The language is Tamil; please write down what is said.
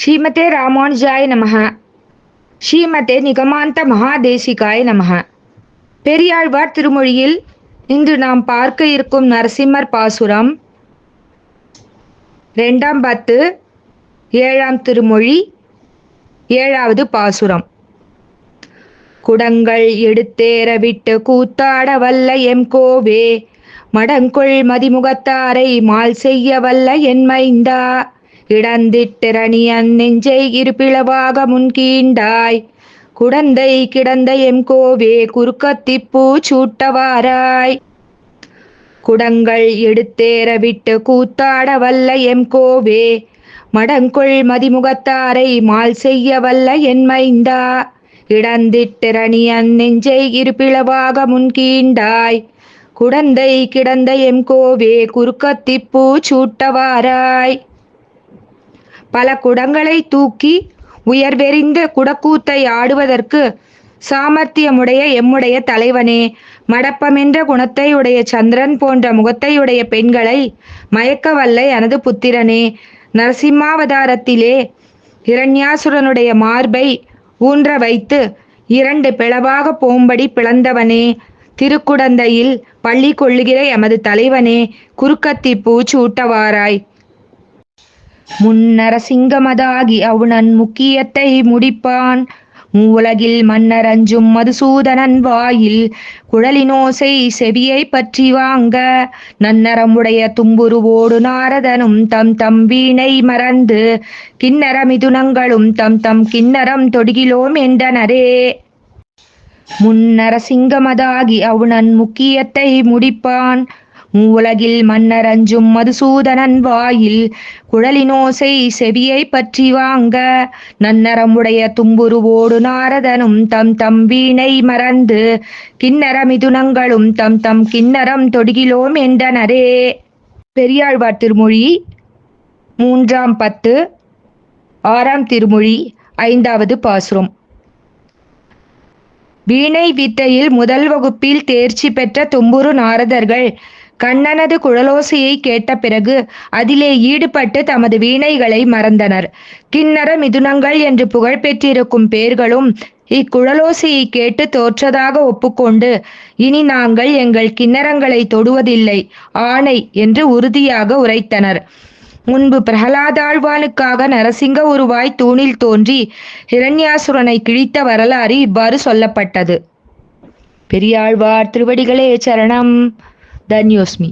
ஸ்ரீமதே ராமானுஜாய நமக ஸ்ரீமதே நிகமாந்த மகாதேசிகாய நமக பெரியாழ்வார் திருமொழியில் இன்று நாம் பார்க்க இருக்கும் நரசிம்மர் பாசுரம் ரெண்டாம் பத்து ஏழாம் திருமொழி ஏழாவது பாசுரம். குடங்கள் எடுத்தேற விட்டு கூத்தாட வல்ல எம் கோவே மடங்கொள் மதிமுகத்தாரை மால் செய்ய வல்ல என் மைந்தா. இடந்திட்டிரணியன் நெஞ்சை இருப்பிளவாக முன்கீண்டாய். குடந்தை கிடந்த எம் கோவே குறுக்கத்திப்பூ சூட்டவாராய். குடங்கள் எடுத்தேற விட்டு கூத்தாட வல்ல எம் கோவே மடங்கொள் மதிமுகத்தாரை மால் செய்ய வல்ல என் மைந்தா. இடந்திட்டிரணியன் நெஞ்சை இருப்பிளவாக முன்கீண்டாய். குடந்தை கிடந்த எம் கோவே குறுக்கத்திப்பூ சூட்டவாராய். பல குடங்களை தூக்கி உயர்வெறிந்த குடக்கூத்தை ஆடுவதற்கு சாமர்த்தியமுடைய எம்முடைய தலைவனே. மடப்பமென்ற குணத்தை உடைய சந்திரன் போன்ற முகத்தையுடைய பெண்களை மயக்கவல்லை எனது புத்திரனே. நரசிம்மாவதாரத்திலே இரண்யாசுரனுடைய மார்பை ஊன்ற வைத்து இரண்டு பிளவாக போம்படி பிளந்தவனே. திருக்குடந்தையில் பள்ளி கொள்ளுகிற எமது தலைவனே குறுக்கத்தி பூச்சூட்டவாராய் முன்னரசிங்கமதாகி அவுணன் முக்கியத்தை முடிப்பான். மூவுலகில் மன்னர் அஞ்சும் மதுசூதனன் வாயில் குழலினோசை செவியை பற்றி வாங்க. நன்னரமுடைய தும்புருவோடு நாரதனும் தம் தம் வீணை மறந்து கிண்ணர மிதுனங்களும் தம் தம் கிண்ணரம் தொடுகிலோம் என்றனரே. முன்னரசிங்கமதாகி அவுணன் முக்கியத்தை முடிப்பான். மூவுலகில் மன்னர் அஞ்சும் மதுசூதனன் வாயில் குழலினோசை செவியை பற்றி வாங்க. நன்னரமுடைய தும்புருவோடு நாரதனும் தம் தம் வீணை மறந்து கிண்ணரமிதுனங்களும் தம் தம் கிண்ணரம் தொடுகிலோம் என்றனரே. பெரியாழ்வார் திருமொழி மூன்றாம் பத்து ஆறாம் திருமொழி ஐந்தாவது பாசுரம். வீணை வித்தையில் முதல் வகுப்பில் தேர்ச்சி பெற்ற தும்புரு நாரதர்கள் கண்ணனது குழலோசையை கேட்ட பிறகு அதிலே ஈடுபட்டு தமது வீணைகளை மறந்தனர். கிண்ணற மிதுனங்கள் என்று புகழ் பெற்றிருக்கும் பேர்களும் இக்குழலோசையை கேட்டு தோற்றதாக ஒப்புக்கொண்டு இனி நாங்கள் எங்கள் கிண்ணறங்களை தொடுவதில்லை ஆணை என்று உறுதியாக உரைத்தனர். முன்பு பிரகலாதாழ்வானுக்காக நரசிங்க உருவாய் தூணில் தோன்றி ஹிரண்யாசுரனை கிழித்த வரலாறு இவ்வாறு சொல்லப்பட்டது. பெரியாழ்வார் திருவடிகளே சரணம்! that knows me.